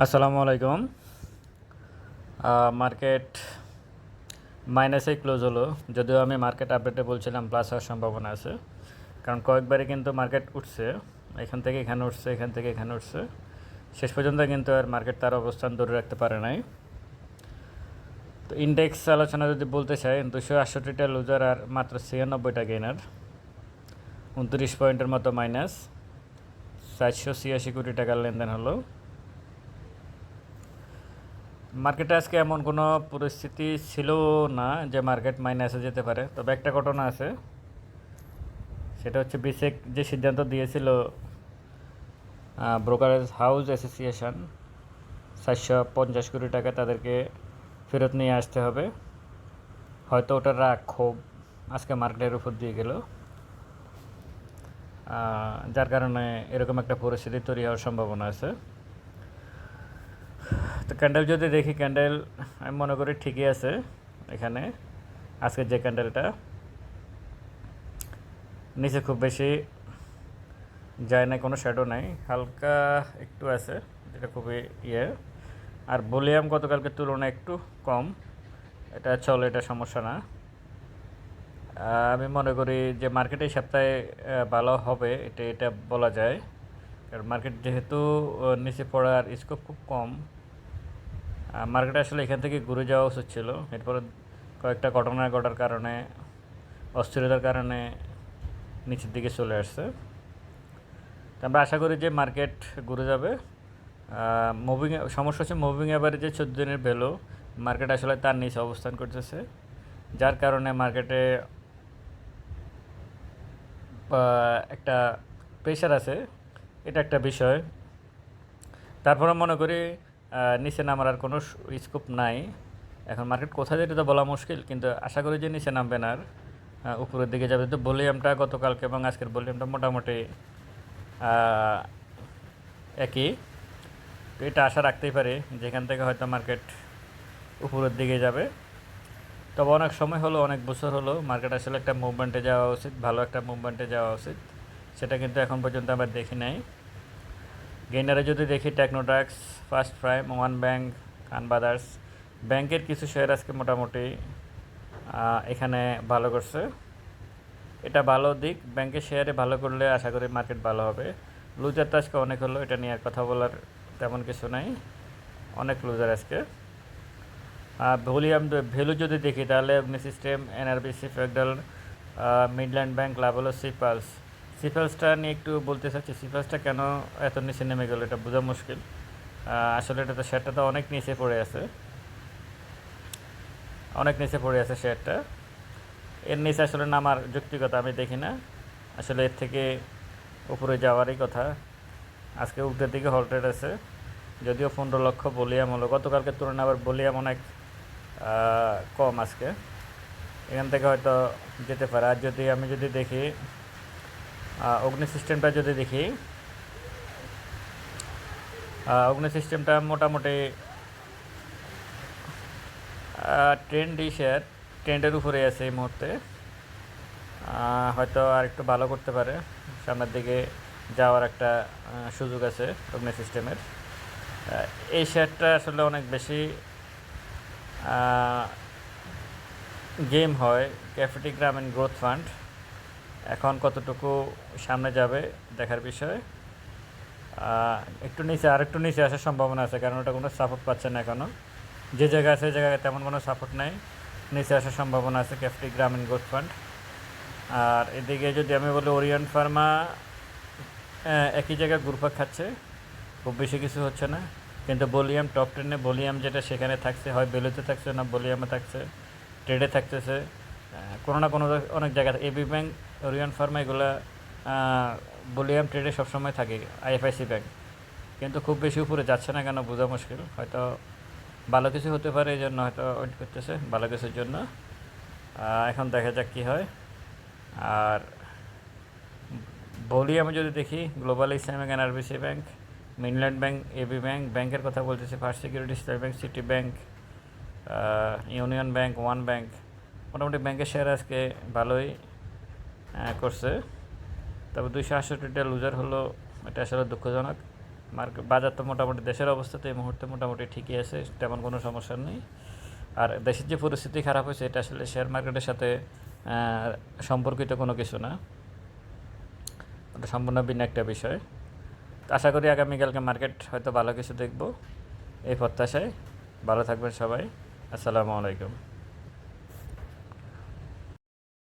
আসসালামু আলাইকুম। মার্কেট মাইনাসে ক্লোজ হলো। যদিও আমি মার্কেট আপডেটে বলছিলাম প্লাস হওয়ার সম্ভাবনা আছে। কারণ কয়েকবারই কিন্তু মার্কেট উঠছে। এখান থেকে এখানে উঠছে, এখান থেকে এখানে উঠছে। শেষ পর্যন্ত কিন্তু আর মার্কেট তার অবস্থান ধরে রাখতে পারে নাই। তো ইন্ডেক্স আলোচনা যদি বলতে চাই দুশো আটষট্টিটা লুজার আর মাত্র ছিয়ানব্বইটা গেনার উনত্রিশ পয়েন্টের মতো মাইনাস চারশো ছিয়াশি কোটি টাকার লেনদেন হলো। মার্কেটে আজকে এমন কোনো পরিস্থিতি ছিল না যে মার্কেট মাইনাসে যেতে পারে। তবে একটা ঘটনা আছে, সেটা হচ্ছে বিসেক যে সিদ্ধান্ত দিয়েছিল ব্রোকারেজ হাউস অ্যাসোসিয়েশন, চারশো পঞ্চাশ কোটি টাকা তাদেরকে ফেরত নিয়ে আসতে হবে। হয়তো ওটার রাগ ক্ষোভ আজকে মার্কেটের উপর দিয়ে গেল। যার কারণে এরকম একটা পরিস্থিতি তৈরি হওয়ার সম্ভাবনা আছে। ক্যান্ডেল যদি দেখি ক্যান্ডেল আমি মনে করি ঠিকই আছে এখানে। আজকের যে ক্যান্ডেলটা নিচে খুব বেশি যায় না কোনো শ্যাডো নাই, হালকা একটু আছে, যেটা খুবই ইয়ে। আর ভলিউম গতকালকের তুলনায় একটু কম, এটা চলে, এটা সমস্যা না। আমি মনে করি যে মার্কেটে সপ্তাহে ভালো হবে, এটা এটা বলা যায়। কারণ মার্কেট যেহেতু নিচে পড়ার স্কোপ খুব কম মার্কেটে আসলে এখান থেকে ঘুরে যাওয়া উচিত ছিল। এরপরে কয়েকটা ঘটনা ঘটার কারণে, অস্থিরতার কারণে নিচের দিকে চলে আসছে। তো আমরা আশা করি যে মার্কেট ঘুরে যাবে। মুভিং সমস্যা হচ্ছে মুভিং অ্যাভারেজে চোদ্দ দিনের ভ্যালু। মার্কেট আসলে তার নিচে অবস্থান করতেছে। যার কারণে মার্কেটে একটা প্রেশার আছে। এটা একটা বিষয়। তারপরে মনে করি নিচে নামার আর কোনো স্কোপ নাই। এখন মার্কেট কোথায় যেতে তো বলা মুশকিল, কিন্তু আশা করি যে নিচে নামবেন আর। উপরের দিকে যাবে তো ভলিউমটা গতকালকে এবং আজকের ভলিউমটা মোটামুটি একই। তো এটা আশা রাখতেই পারি, যেখান থেকে হয়তো মার্কেট উপরের দিকে যাবে। তবে অনেক সময় হলো, অনেক বছর হলো মার্কেট আসলে একটা মুভমেন্টে যাওয়া উচিত, ভালো একটা মুভমেন্টে যাওয়া উচিত। সেটা কিন্তু এখন পর্যন্ত আমরা দেখি নাই। গেইনারে যদি দেখি টেকনোট্যাক্স first prime one bank Khan brothers ব্যাংকের কিছু শেয়ার আজকে মোটামুটি এখানে ভালো করছে। এটা ভালো দিক ব্যাংকের শেয়ারে ভালো করলে আশা করি মার্কেট ভালো হবে। লুজার তো আজকে অনেক হলো, এটা নিয়ে আর কথা বলার তেমন কিছু নাই। অনেক লুজার আজকে। ভলিউম ভ্যালু যদি দেখি, তাহলে Agni system NRBC federal Midland bank লাভলো সিপালস সিপালসটা নিয়ে একটু বলতে চাচ্ছি সিপালসটা কেন এত নিচে নেমে গেল এটা বোঝা মুশকিল। আসলে এটা তো শেয়ারটা তো অনেক নিচে পড়ে আছে। অনেক নিচে পড়ে আছে শেয়ারটা এর নিচে আসলে নামার যুক্তিগত আমি দেখি না। আসলে এর থেকে উপরে যাওয়ারই কথা। আজকে উল্টের দিকে হল্টেড আছে। যদিও পনেরো লক্ষ বলিয়াম হলো। গতকালকে তুলনায় আবার বলিয়াম অনেক কম আজকে। এখান থেকে হয়তো যেতে পারে। আর যদি আমি যদি দেখি অগ্নি সিস্টেমটা যদি দেখি অগ্নি সিস্টেমটা মোটামুটি ট্রেন্ড শেয়ার ট্রেন্ডের উপরে আছে এই মুহূর্তে। হয়তো আর একটু ভালো করতে পারে। সামনের দিকে যাওয়ার একটা সুযোগ আছে অগ্নি সিস্টেমের। এই শেয়ারটা আসলে অনেক বেশি গেম হয় ক্যাফেটি গ্রামীণ গ্রোথ ফান্ড এখন কতটুকু সামনে যাবে দেখার বিষয়। একটু নিচে আর একটু নিচে আসার সম্ভাবনা আছে, কারণ ওটা কোনো সাপোর্ট পাচ্ছে না এখনও যে জায়গায় আছে জায়গায় তেমন কোনো সাপোর্ট নেই। নিচে আসার সম্ভাবনা আছে ক্যাফটি গ্রামীণ গ্রোথ ফান্ড আর এদিকে যদি আমি বলি ওরিয়ন ফার্মা একই জায়গায় গ্রুপা খাচ্ছে। খুব বেশি কিছু হচ্ছে না। কিন্তু বলিয়াম টপ টেনে বলিয়াম যেটা সেখানে থাকছে, হয় বেলুতে থাকছে না বলিয়ামে থাকছে ট্রেডে থাকতেছে। কোনো না কোনো অনেক জায়গায় এবি ব্যাংক, ওরিয়ন ফার্মা, এগুলো বলিয়াম ট্রেডে সবসময় থাকে আইএফআইসি ব্যাংক। কিন্তু খুব বেশি উপরে যাচ্ছে না কেন, বোঝা মুশকিল। হয়তো ভালো কিছু হতে পারে, এই জন্য হয়তো ওয়েট করতেছে, ভালো কিছুর জন্য। এখন দেখা যাক কী হয়। আর বলি আমি যদি দেখি global Islamic NRBC bank Midland bank AB bank, ব্যাংকের কথা বলতেছি first security state bank city bank union bank one bank মোটামুটি ব্যাংকের শেয়ার আজকে ভালোই করছে। তবে দুইশো আটষট্টিটা লুজার হলো, এটা আসলে দুঃখজনক। মার্কেট বাজার তো মোটামুটি দেশের অবস্থা, তো এই মুহূর্তে মোটামুটি ঠিকই আছে, তেমন কোনো সমস্যা নেই। আর দেশের যে পরিস্থিতি খারাপ হয়েছে, এটা আসলে শেয়ার মার্কেটের সাথে সম্পর্কিত কোনো কিছু না। ওটা সম্পূর্ণ ভিন্ন একটা বিষয়। তো আশা করি আগামীকালকে মার্কেট হয়তো ভালো কিছু দেখব। এই প্রত্যাশায় ভালো থাকবেন সবাই। আসসালামু আলাইকুম।